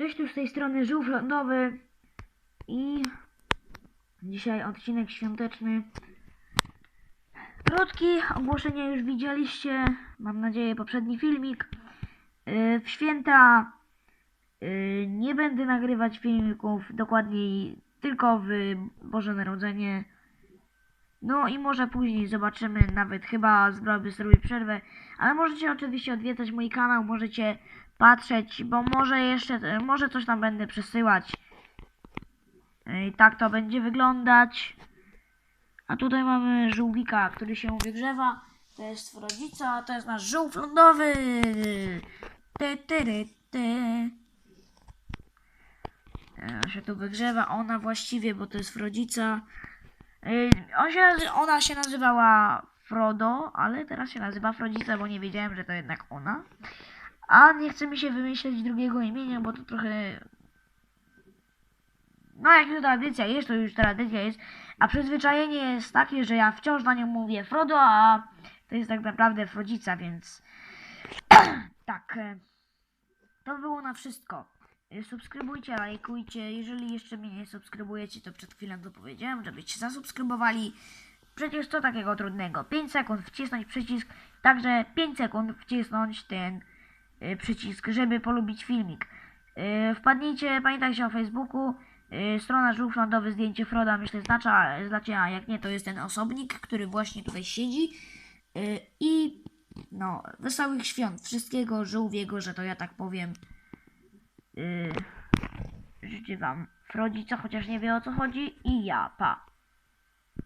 Cześć, tu z tej strony Żółw Lądowy i dzisiaj odcinek świąteczny. Krótki, ogłoszenia już widzieliście, mam nadzieję poprzedni filmik. Yy, W święta yy, nie będę nagrywać filmików, dokładniej tylko w Boże Narodzenie. No i może później zobaczymy, nawet chyba zrobię sobie przerwę, ale możecie oczywiście odwiedzać mój kanał, możecie patrzeć, bo może jeszcze, może coś tam będę przesyłać. I tak to będzie wyglądać. A tutaj mamy żółwika, który się wygrzewa. To jest rodzica, to jest nasz żółw lądowy. Ty, ty, ty, ty. E, On się tu wygrzewa, ona właściwie, bo to jest rodzica. On się, ona się nazywała Frodo, ale teraz się nazywa Frodzica, bo nie wiedziałem, że to jednak ona. A nie chce mi się wymyśleć drugiego imienia, bo to trochę. No, jak już tradycja jest, to już tradycja jest. A przyzwyczajenie jest takie, że ja wciąż na nią mówię Frodo, a to jest tak naprawdę Frodzica, więc. tak. e, To było na wszystko. E, Subskrybujcie, lajkujcie. Jeżeli jeszcze mnie nie subskrybujecie, to przed chwilą to powiedziałem, żebyście zasubskrybowali. Przecież co takiego trudnego? 5 sekund wcisnąć przycisk, także 5 sekund wcisnąć ten przycisk, żeby polubić filmik. Y, wpadnijcie, pamiętajcie o Facebooku. Y, strona Żółw Lądowy, zdjęcie Froda, myślę, znacza, znacie, a jak nie, to jest ten osobnik, który właśnie tutaj siedzi. I no, wesołych świąt, wszystkiego żółwiego, że to ja tak powiem. Życzę wam Frodzica, chociaż nie wie o co chodzi i ja, pa.